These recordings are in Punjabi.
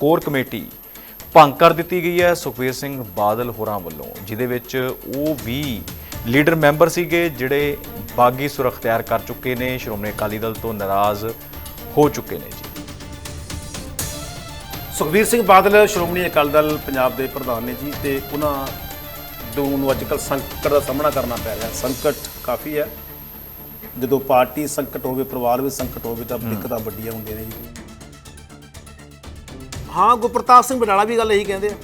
ਕੋਰ ਕਮੇਟੀ ਭੰਗ ਕਰ ਦਿੱਤੀ ਗਈ ਹੈ ਸੁਖਬੀਰ ਸਿੰਘ ਬਾਦਲ ਹੋਰਾਂ ਵੱਲੋਂ ਜਿਹਦੇ ਵਿੱਚ ਉਹ ਵੀ ਲੀਡਰ ਮੈਂਬਰ ਸੀਗੇ ਜਿਹੜੇ ਬਾਗੀ ਸੁਰੱਖ ਤਿਆਰ ਕਰ ਚੁੱਕੇ ਨੇ ਸ਼੍ਰੋਮਣੀ ਅਕਾਲੀ ਦਲ ਤੋਂ ਨਾਰਾਜ਼ ਹੋ ਚੁੱਕੇ ਨੇ ਜੀ। ਸੁਖਬੀਰ ਸਿੰਘ ਬਾਦਲ ਸ਼੍ਰੋਮਣੀ ਅਕਾਲੀ ਦਲ ਪੰਜਾਬ ਦੇ ਪ੍ਰਧਾਨ ਨੇ ਜੀ ਤੇ ਉਹਨਾਂ ਦੋ ਨੂੰ ਅੱਜਕੱਲ ਸੰਕਟ ਦਾ ਸਾਹਮਣਾ ਕਰਨਾ ਪੈ ਰਿਹਾ। ਸੰਕਟ ਕਾਫੀ ਹੈ। ਜਦੋਂ ਪਾਰਟੀ ਸੰਕਟ ਹੋਵੇ ਪਰਿਵਾਰ ਵਿੱਚ ਸੰਕਟ ਹੋਵੇ ਤਾਂ ਦਿੱਕਤਾਂ ਵੱਡੀਆਂ ਹੁੰਦੀਆਂ ਨੇ ਜੀ। ਹਾਂ, ਗੁਰਪ੍ਰਤਾਪ ਸਿੰਘ ਬਡਾਲਾ ਵੀ ਗੱਲ ਇਹੀ ਕਹਿੰਦੇ ਆ।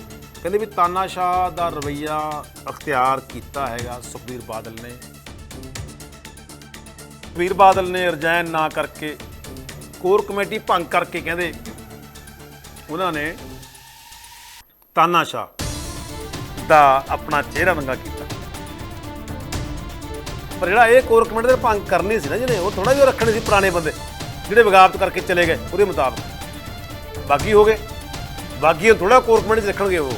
ਕਹਿੰਦੇ ਵੀ ਤਾਨਾਸ਼ਾਹ ਦਾ ਰਵਈਆ ਅਖਤਿਆਰ ਕੀਤਾ ਹੈਗਾ ਸੁਖਬੀਰ ਬਾਦਲ ਨੇ। ਸੁਖਬੀਰ ਬਾਦਲ ਨੇ ਰਜਾਇਨ ਨਾ ਕਰਕੇ, ਕੋਰ ਕਮੇਟੀ ਭੰਗ ਕਰਕੇ ਕਹਿੰਦੇ ਉਹਨਾਂ ਨੇ ਤਾਨਾਸ਼ਾਹ ਦਾ ਆਪਣਾ ਚਿਹਰਾ ਨੰਗਾ ਕੀਤਾ। ਪਰ ਜਿਹੜਾ ਇਹ ਕੋਰ ਕਮੇਟੀ ਦੇ ਭੰਗ ਕਰਨੀ ਸੀ ਨਾ ਜਿਹਨੇ, ਉਹ ਥੋੜਾ ਜਿਹਾ ਰੱਖਣੇ ਸੀ ਪੁਰਾਣੇ ਬੰਦੇ, ਜਿਹੜੇ ਬਗਾਵਤ ਕਰਕੇ ਚਲੇ ਗਏ, ਉਹਦੇ ਮੁਤਾਬਕ। ਬਾਕੀ ਹੋ ਗਏ। ਬਾਗੀ ਥੋੜਾ ਕੋਰ 'ਚ ਰੱਖਣਗੇ ਉਹ।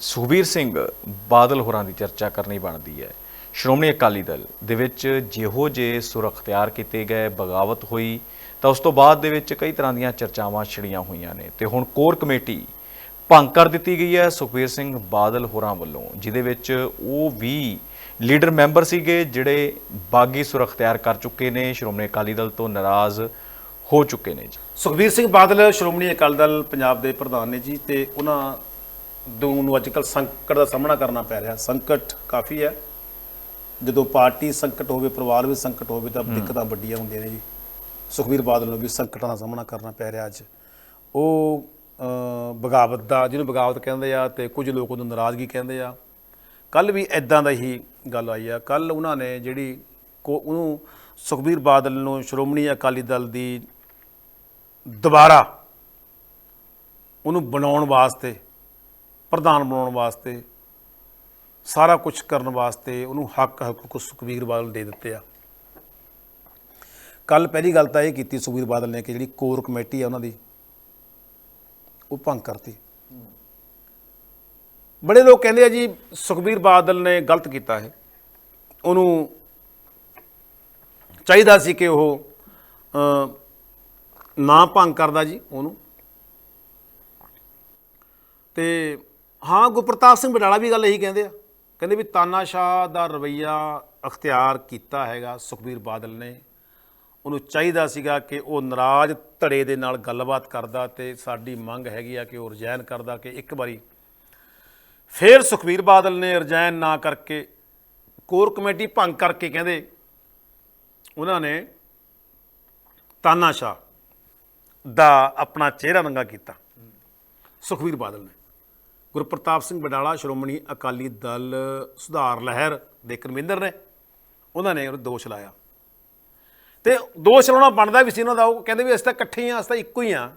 ਸੁਖਬੀਰ ਸਿੰਘ, ਬਾਦਲ ਹੋਰਾਂ ਦੀ ਚਰਚਾ ਕਰਨੀ ਬਣਦੀ ਹੈ। ਸ਼੍ਰੋਮਣੀ ਅਕਾਲੀ ਦਲ ਦੇ ਵਿੱਚ ਜਿਹੋ ਜੇ ਸੁਰ ਅਖਤਿਆਰ ਕੀਤੇ ਗਏ, ਬਗਾਵਤ ਹੋਈ, ਤਾਂ ਉਸ ਤੋਂ ਬਾਅਦ ਦੇ ਵਿੱਚ ਕਈ ਤਰ੍ਹਾਂ ਦੀਆਂ ਚਰਚਾਵਾਂ ਛਿੜੀਆਂ ਹੋਈਆਂ ਨੇ। ਤੇ ਹੁਣ ਕੋਰ ਕਮੇਟੀ ਭੰਗ ਕਰ ਦਿੱਤੀ ਗਈ ਹੈ ਸੁਖਬੀਰ ਸਿੰਘ ਬਾਦਲ ਹੋਰਾਂ ਵੱਲੋਂ ਜਿਹਦੇ ਵਿੱਚ ਉਹ ਵੀ ਲੀਡਰ ਮੈਂਬਰ ਸੀਗੇ ਜਿਹੜੇ ਬਾਗੀ ਸੁਰੱਖ ਤਿਆਰ ਕਰ ਚੁੱਕੇ ਨੇ। ਸ਼੍ਰੋਮਣੀ ਅਕਾਲੀ ਦਲ ਤੋਂ ਨਾਰਾਜ਼ ਹੋ ਚੁੱਕੇ ਨੇ ਜੀ। ਸੁਖਬੀਰ ਸਿੰਘ ਬਾਦਲ ਸ਼੍ਰੋਮਣੀ ਅਕਾਲੀ ਦਲ ਪੰਜਾਬ ਦੇ ਪ੍ਰਧਾਨ ਨੇ ਜੀ ਤੇ ਉਹਨਾਂ ਦੋ ਨੂੰ ਅੱਜਕੱਲ ਸੰਕਟ ਦਾ ਸਾਹਮਣਾ ਕਰਨਾ ਪੈ ਰਿਹਾ। ਸੰਕਟ ਕਾਫੀ ਹੈ। ਜਦੋਂ ਪਾਰਟੀ ਸੰਕਟ ਹੋਵੇ ਪਰਿਵਾਰ ਵਿੱਚ ਸੰਕਟ ਹੋਵੇ ਤਾਂ ਦਿੱਕਤਾਂ ਵੱਡੀਆਂ ਹੁੰਦੀਆਂ ਨੇ ਜੀ। ਸੁਖਬੀਰ ਬਾਦਲ ਨੂੰ ਵੀ ਸੰਕਟਾਂ ਦਾ ਸਾਹਮਣਾ ਕਰਨਾ ਪੈ ਰਿਹਾ ਅੱਜ। ਉਹ ਬਗਾਵਤ ਦਾ, ਜਿਹਨੂੰ ਬਗਾਵਤ ਕਹਿੰਦੇ ਆ ਤੇ ਕੁਝ ਲੋਕ ਉਹਨੂੰ ਨਾਰਾਜ਼ਗੀ ਕਹਿੰਦੇ ਆ। ਕੱਲ ਵੀ ਐਦਾਂ ਦਾ ਹੀ ਗੱਲ ਆਈ ਆ। ਕੱਲ ਉਹਨਾਂ ਨੇ ਜਿਹੜੀ ਕੋ- ਉਹਨੂੰ ਸੁਖਬੀਰ ਬਾਦਲ ਨੂੰ ਸ਼੍ਰੋਮਣੀ ਅਕਾਲੀ ਦਲ ਦੀ ਦੁਬਾਰਾ ਉਹਨੂੰ ਬਣਾਉਣ ਵਾਸਤੇ, ਪ੍ਰਧਾਨ ਬਣਾਉਣ ਵਾਸਤੇ, ਸਾਰਾ ਕੁਝ ਕਰਨ ਵਾਸਤੇ ਉਹਨੂੰ ਹੱਕ ਹੱਕ ਸੁਖਬੀਰ ਬਾਦਲ ਦੇ ਦਿੱਤੇ ਆ। ਕੱਲ ਪਹਿਲੀ ਗੱਲ ਤਾਂ ਇਹ ਕੀਤੀ ਸੁਖਬੀਰ ਬਾਦਲ ਨੇ ਕਿ ਜਿਹੜੀ ਕੋਰ ਕਮੇਟੀ ਆ ਉਹਨਾਂ ਦੀ ਉਹ ਭੰਗ ਕਰਤੀ। ਬੜੇ ਲੋਕ ਕਹਿੰਦੇ ਆ ਜੀ, ਸੁਖਬੀਰ ਬਾਦਲ ਨੇ ਗਲਤ ਕੀਤਾ ਹੈ ਉਹਨੂੰ ਚਾਹੀਦਾ ਸੀ ਕਿ ਉਹ ਨਾ ਭੰਗ ਕਰਦਾ ਜੀ ਉਹਨੂੰ। ਤੇ ਹਾਂ, ਗੁਰਪ੍ਰਤਾਪ ਸਿੰਘ ਬਟਾਲਾ ਵੀ ਗੱਲ ਇਹੀ ਕਹਿੰਦੇ ਆ। ਕਹਿੰਦੇ ਵੀ ਤਾਨਾਸ਼ਾਹ ਦਾ ਰਵਈਆ ਅਖਤਿਆਰ ਕੀਤਾ ਹੈਗਾ, ਸੁਖਬੀਰ ਬਾਦਲ ਨੇ। ਉਹਨੂੰ ਚਾਹੀਦਾ ਸੀਗਾ ਕਿ ਉਹ ਨਾਰਾਜ਼ ਧੜੇ ਦੇ ਨਾਲ ਗੱਲਬਾਤ ਕਰਦਾ ਤੇ ਸਾਡੀ ਮੰਗ ਹੈਗੀ ਆ ਕਿ ਉਹ ਰਿਜ਼ਾਈਨ ਕਰਦਾ ਕਿ ਇੱਕ ਵਾਰੀ ਫਿਰ ਸੁਖਬੀਰ ਬਾਦਲ ਨੇ ਰਿਜ਼ਾਈਨ ਨਾ ਕਰਕੇ ਕੋਰ ਕਮੇਟੀ ਭੰਗ ਕਰਕੇ ਕਹਿੰਦੇ ਉਹਨਾਂ ਨੇ ਤਾਨਾਸ਼ਾਹ ਦਾ ਆਪਣਾ ਚਿਹਰਾ ਨੰਗਾ ਕੀਤਾ। ਸੁਖਬੀਰ ਬਾਦਲ ਨੇ। ਗੁਰਪ੍ਰਤਾਪ ਸਿੰਘ ਬਡਾਲਾ ਸ਼੍ਰੋਮਣੀ ਅਕਾਲੀ ਦਲ, ਸੁਧਾਰ ਲਹਿਰ ਦੇ ਕਰਮਿੰਦਰ ਨੇ। ਉਹਨਾਂ ਨੇ ਉਹ ਦੋਸ਼ ਲਾਇਆ। ਤੇ ਦੋਸ਼ ਲਾਉਣਾ ਬਣਦਾ ਵੀ ਸੀ ਉਹਨਾਂ ਦਾ, ਉਹ ਕਹਿੰਦੇ ਵੀ ਅਸੀਂ ਤਾਂ ਇਕੱਠੇ ਹੀ ਆ ਅਸੀਂ ਤਾਂ ਇੱਕੋ ਹੀ ਹਾਂ।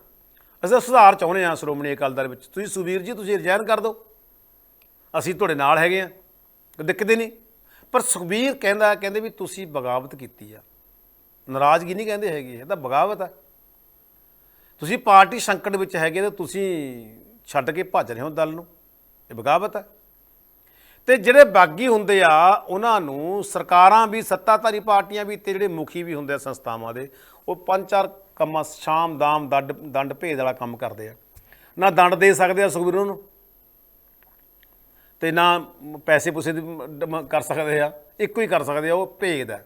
ਅਸੀਂ ਤਾਂ ਸੁਧਾਰ ਚਾਹੁੰਦੇ ਹਾਂ ਸ਼੍ਰੋਮਣੀ ਅਕਾਲੀ ਦਲ ਵਿੱਚ। ਤੁਸੀਂ ਸੁਵੀਰ ਜੀ, ਤੁਸੀਂ ਰਿਜ਼ਾਈਨ ਕਰ ਦਿਓ। ਅਸੀਂ ਤੁਹਾਡੇ ਨਾਲ ਹੈਗੇ ਆ ਦਿੱਕਤ ਹੀ ਨਹੀਂ। ਪਰ ਸੁਖਬੀਰ ਕਹਿੰਦਾ, ਕਹਿੰਦੇ ਵੀ ਤੁਸੀਂ ਬਗਾਵਤ ਕੀਤੀ ਆ। ਨਾਰਾਜ਼ਗੀ ਨਹੀਂ ਕਹਿੰਦੇ ਹੈਗੇ, ਇਹ ਤਾਂ ਬਗਾਵਤ ਆ। ਤੁਸੀਂ ਪਾਰਟੀ ਸੰਕਟ ਵਿੱਚ ਹੈਗੇ ਤਾਂ ਤੁਸੀਂ ਛੱਡ ਕੇ ਭੱਜ ਰਹੇ ਹੋ ਦਲ ਨੂੰ। ਇਹ ਬਗਾਵਤ ਹੈ ਤੇ ਜਿਹੜੇ ਬਾਗੀ ਹੁੰਦੇ ਆ, ਉਹਨਾਂ ਨੂੰ ਸਰਕਾਰਾਂ ਵੀ, ਸੱਤਾਧਾਰੀ ਪਾਰਟੀਆਂ ਵੀ ਤੇ ਜਿਹੜੇ ਮੁਖੀ ਵੀ ਹੁੰਦੇ ਆ ਸੰਸਥਾਵਾਂ ਦੇ, ਉਹ ਪੰਜ ਚਾਰ ਕੰਮਾਂ ਸ਼ਾਮ, ਦਾਮ, ਦੰਡ ਦੰਡ ਭੇਦ ਵਾਲਾ ਕੰਮ ਕਰਦੇ ਆ। ਨਾ ਦੰਡ ਦੇ ਸਕਦੇ ਆ ਸੁਖਬੀਰ ਨੂੰ, ਤੇ ਨਾ ਪੈਸੇ ਪੂਸੇ ਦੀ ਕਰ ਸਕਦੇ ਆ, ਇੱਕੋ ਹੀ ਕਰ ਸਕਦੇ ਆ, ਉਹ ਭੇਦ ਹੈ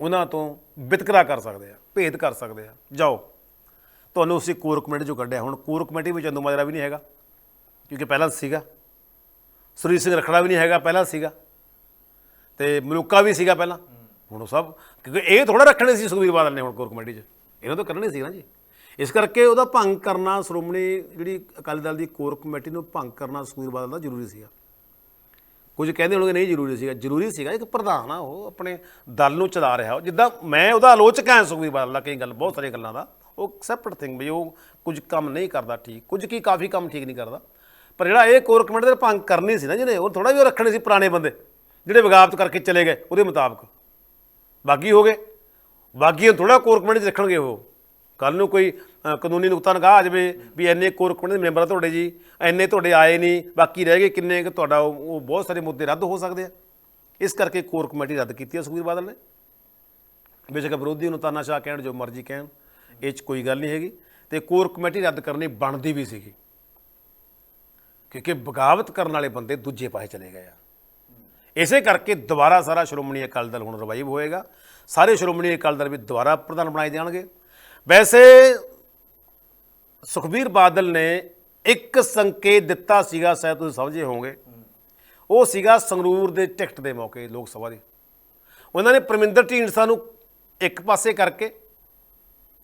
ਉਹਨਾਂ ਤੋਂ ਵਿਤਕਰਾ ਕਰ ਸਕਦੇ ਆ, ਭੇਦ ਕਰ ਸਕਦੇ ਆ। ਜਾਓ, ਤੁਹਾਨੂੰ ਉਸੇ ਕੋਰ ਕਮੇਟੀ ਚੋਂ ਕੱਢਿਆ, ਹੁਣ ਕੋਰ ਕਮੇਟੀ ਵਿੱਚ ਚੰਦੂ ਮਾਜਰਾ ਵੀ ਨਹੀਂ ਹੈਗਾ, ਕਿਉਂਕਿ ਪਹਿਲਾਂ ਸੀਗਾ। ਸੁਰਜੀਤ ਸਿੰਘ ਰਖੜਾ ਵੀ ਨਹੀਂ ਹੈਗਾ, ਪਹਿਲਾਂ ਸੀਗਾ। ਤੇ ਮਲੂਕਾ ਵੀ ਸੀਗਾ ਪਹਿਲਾਂ। ਹੁਣ ਉਹ ਸਭ, ਕਿਉਂਕਿ ਇਹ ਥੋੜਾ ਰੱਖਣੇ ਸੀ ਸੁਖਬੀਰ ਬਾਦਲ ਨੇ ਹੁਣ ਕੋਰ ਕਮੇਟੀ 'ਚ। ਇਹਨਾਂ ਤੋਂ ਕਰਨੀ ਸੀ ਨਾ ਜੀ। ਇਸ ਕਰਕੇ ਉਹਦਾ ਭੰਗ ਕਰਨਾ ਸ਼੍ਰੋਮਣੀ ਜਿਹੜੀ ਅਕਾਲੀ ਦਲ ਦੀ ਕੋਰ ਕਮੇਟੀ ਨੂੰ ਭੰਗ ਕਰਨਾ ਸੁਖਬੀਰ ਬਾਦਲ ਦਾ ਜ਼ਰੂਰੀ ਸੀਗਾ। ਕੁਝ ਕਹਿੰਦੇ ਹੋਣਗੇ ਨਹੀਂ ਜ਼ਰੂਰੀ ਸੀਗਾ। ਜ਼ਰੂਰੀ ਸੀਗਾ, ਇੱਕ ਪ੍ਰਧਾਨ ਆ, ਉਹ ਆਪਣੇ ਦਲ ਨੂੰ ਚਲਾ ਰਿਹਾ। ਉਹ ਜਿੱਦਾਂ ਮੈਂ ਉਹਦਾ ਆਲੋਚਕ ਹਾਂ ਸੁਖਬੀਰ ਬਾਦਲ ਦਾ, ਕਈ ਗੱਲ, ਬਹੁਤ ਸਾਰੀਆਂ ਗੱਲਾਂ ਦਾ। ਉਹ ਸੈਪਰੇਟ ਥਿੰਗ ਵੀ ਉਹ ਕੁਝ ਕੰਮ ਨਹੀਂ ਕਰਦਾ ਠੀਕ, ਕੁਝ ਕੀ ਕਾਫੀ ਕੰਮ ਠੀਕ ਨਹੀਂ ਕਰਦਾ। ਪਰ ਜਿਹੜਾ ਇਹ ਕੋਰ ਕਮੇਟੀ ਦੇ ਭੰਗ ਕਰਨੀ ਸੀ ਨਾ ਜਿਹਨੇ ਉਹ ਥੋੜਾ ਜਿਹਾ ਰੱਖਣੇ ਸੀ ਪੁਰਾਣੇ ਬੰਦੇ, ਜਿਹੜੇ ਬਗਾਵਤ ਕਰਕੇ ਚਲੇ ਗਏ ਉਹਦੇ ਮੁਤਾਬਕ। ਬਾਗੀ ਹੋ ਗਏ। ਬਾਗੀ ਥੋੜਾ ਕੋਰ ਕਮੇਟੀ 'ਚ ਰੱਖਣਗੇ ਉਹ। ਕੱਲ ਨੂੰ ਕੋਈ ਕਾਨੂੰਨੀ ਨੁਕਤਾ ਨਗਾਹ ਆ ਜਾਵੇ ਵੀ ਐਨੇ ਕੋਰ ਕਮੇਟੀ ਦੇ ਮੈਂਬਰ ਆ ਤੁਹਾਡੇ ਜੀ ਐਨੇ ਤੁਹਾਡੇ ਆਏ ਨਹੀਂ, ਬਾਕੀ ਰਹਿ ਗਏ ਕਿੰਨੇ ਕਿ ਤੁਹਾਡਾ ਉਹ ਉਹ ਬਹੁਤ ਸਾਰੇ ਮੁੱਦੇ ਰੱਦ ਹੋ ਸਕਦੇ ਆ। ਇਸ ਕਰਕੇ ਕੋਰ ਕਮੇਟੀ ਰੱਦ ਕੀਤੀ ਹੈ ਸੁਖਬੀਰ ਬਾਦਲ ਨੇ। ਬੇਸ਼ੱਕ ਵਿਰੋਧੀ ਨੂੰ ਤਾਨਾਸ਼ਾਹ ਕਹਿਣ, ਜੋ ਮਰਜ਼ੀ ਕਹਿਣ, ਇਹ 'ਚ ਕੋਈ ਗੱਲ ਨਹੀਂ ਹੈਗੀ। ਤੇ ਕੋਰ ਕਮੇਟੀ ਰੱਦ ਕਰਨੀ ਬਣਦੀ ਵੀ ਸੀਗੀ। ਕਿਉਂਕਿ ਬਗਾਵਤ ਕਰਨ ਵਾਲੇ ਬੰਦੇ ਦੂਜੇ ਪਾਸੇ ਚਲੇ ਗਏ ਆ। ਇਸੇ ਕਰਕੇ ਦੁਬਾਰਾ ਸਾਰਾ ਸ਼੍ਰੋਮਣੀ ਅਕਾਲੀ ਦਲ ਹੁਣ ਰਿਵਾਈਵ ਹੋਏਗਾ। ਸਾਰੇ ਸ਼੍ਰੋਮਣੀ ਅਕਾਲੀ ਦਲ ਵੀ ਦੁਬਾਰਾ ਪ੍ਰਧਾਨ ਬਣਾਏ ਜਾਣਗੇ। ਵੈਸੇ ਸੁਖਬੀਰ ਬਾਦਲ ਨੇ ਇੱਕ ਸੰਕੇਤ ਦਿੱਤਾ ਸੀਗਾ, ਸ਼ਾਇਦ ਤੁਸੀਂ ਸਮਝੇ ਹੋਵੋਗੇ। ਉਹ ਸੀਗਾ ਸੰਗਰੂਰ ਦੇ ਟਿਕਟ ਦੇ ਮੌਕੇ ਲੋਕ ਸਭਾ ਦੇ। ਉਹਨਾਂ ਨੇ ਪਰਮਿੰਦਰ ਢੀਂਡਸਾ ਨੂੰ ਇੱਕ ਪਾਸੇ ਕਰਕੇ,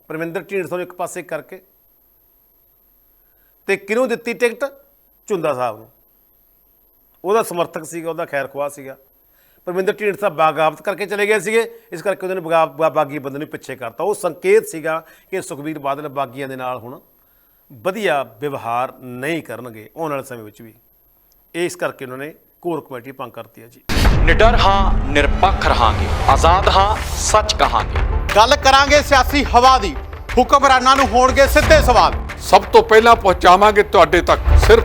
ਪਰਮਿੰਦਰ ਢੀਂਡਸਾ ਨੂੰ ਇੱਕ ਪਾਸੇ ਕਰਕੇ ਤੇ ਕਿਹਨੂੰ ਦਿੱਤੀ ਟਿਕਟ? ਝੁੰਦਾ ਸਾਹਿਬ ਨੂੰ। ਉਹਦਾ ਸਮਰਥਕ ਸੀਗਾ ਉਹਦਾ ਖੈਰ ਖੁਆਹ ਸੀਗਾ। ਪਰਮਿੰਦਰ ਢੀਂਡਸਾ ਬਾਗਾਵਤ ਕਰਕੇ ਚਲੇ ਗਏ ਸੀਗੇ। ਇਸ ਕਰਕੇ ਉਹਨਾਂ ਨੇ ਬਗਾ- ਬਾ- ਬਾਗੀ ਬੰਦੇ ਨੂੰ ਪਿੱਛੇ ਕਰਤਾ। ਉਹ ਸੰਕੇਤ ਸੀਗਾ ਕਿ ਸੁਖਬੀਰ ਬਾਦਲ ਬਾਗੀਆਂ ਦੇ ਨਾਲ ਹੁਣ ਵਧੀਆ ਵਿਵਹਾਰ ਨਹੀਂ ਕਰਨਗੇ ਆਉਣ ਵਾਲੇ ਸਮੇਂ ਵਿੱਚ ਵੀ। ਇਸ ਕਰਕੇ ਉਹਨਾਂ ਨੇ ਕੋਰ ਕਮੇਟੀ ਭੰਗ ਕਰਤੀ ਹੈ ਜੀ। ਨਿਡਰ ਹਾਂ ਨਿਰਪੱਖ ਰਹਾਂਗੇ। ਆਜ਼ਾਦ ਹਾਂ ਸੱਚ ਕਹਾਂਗੇ। ਗੱਲ ਕਰਾਂਗੇ ਸਿਆਸੀ ਹਵਾ ਦੀ। ਹੁਕਮਰਾਨਾਂ ਨੂੰ ਹੋਣਗੇ ਸਿੱਧੇ ਸਵਾਲ। ਸਭ ਤੋਂ ਪਹਿਲਾਂ ਪਹੁੰਚਾਵਾਂਗੇ ਤੁਹਾਡੇ ਤੱਕ। ਸਿਰਫ